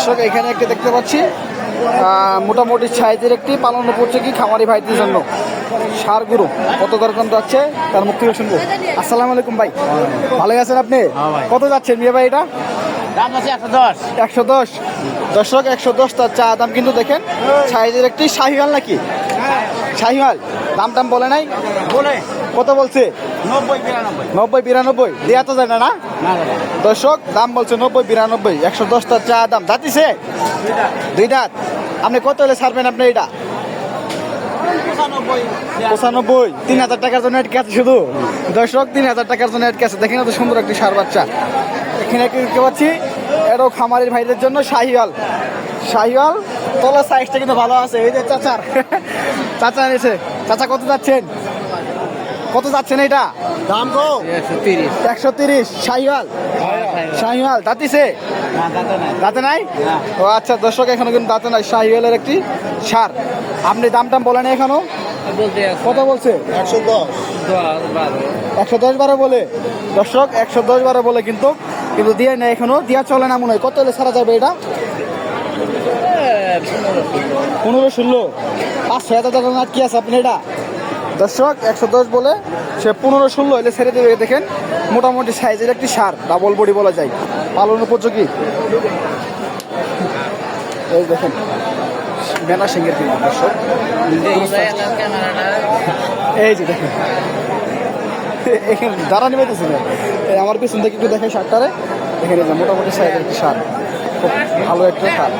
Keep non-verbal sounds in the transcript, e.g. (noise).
দর্শক এখানে একটি দেখতে পাচ্ছি মোটামুটি সাইজের একটি পালন করছে কি খামারি ভাইদের জন্য। সার গুরু কত দরকার যাচ্ছে তার থেকে শুনব। আসসালামু আলাইকুম ভাই। ভালো আছেন আপনি? কত যাচ্ছেন বিয়ে ভাই এটা? একশো দশ। একশো দশ। দর্শক একশো দশ তার চা দাম কিন্তু দেখেন সাইজের একটি শাহিওয়াল নাকি? শাহিওয়াল দাম টাম বলে নাই? বলে। কত বলছে? নব্বই বিরানব্বই। নব্বই বিরানব্বই? দেওয়া তো যায় না না? দর্শক দাম বলছে নব্বই বিরানব্বই। একশো দশটার চা দাম। দাঁতিছে দুই দাঁত। আপনি কত হলে ছাড়বেন আপনি এটা? পঁচানব্বই তিন হাজার টাকার জন্য আটকে আছে শুধু? দর্শক তিন হাজার টাকার জন্য আটকে আছে। দেখেন এত সুন্দর একটি সার বাচ্চা। এখানে দেখতে পাচ্ছি? এরও খামারের ভাইদের জন্য শাহিওয়াল। শাহিওয়াল তলার সাইজটা কিন্তু ভালো আছে। এই যে চাচার। (laughs) চাচা এনেছে। চাচা কত যাচ্ছেন? কত যাচ্ছেন এটা? দাম গো একশো তিরিশ। শাহিওয়াল? শাহিওয়াল দাঁতিছে দাঁতে নাই। ও আচ্ছা দর্শক এখনও কিন্তু দাঁতে নাই শাহিওয়ালের একটি সার। আপনি দাম টাম বলেন এখনও? কত বলছে? একশো দশ। একশো দশ বারো বলে। দর্শক একশো দশ বারো বলে কিন্তু কিন্তু দিয়ে নেই এখনও। দিয়া চলে না মনে হয়। কত হলে ছাড়া যাবে এটা? পনেরো ষোলো। পাঁচ ছয় হাজার টাকা কি আছে আপনি এটা? দর্শক, একশো দশ বলে সে পনেরো ষোলো হলে ছেড়ে দেবে। দেখেন, মোটামুটি সাইজের একটি সার ডাবল বডি বলা যায়। পালন উপযোগী। এই দেখেন, মেলা সিংহের কিন্তু দর্শক। এই যে দেখেন। (laughs) দাঁড়া নেবে এই আমার পিছন থেকে একটু দেখে সারটারে। এখানে মোটামুটি সাইজের একটি সার। খুব ভালো একটা সার।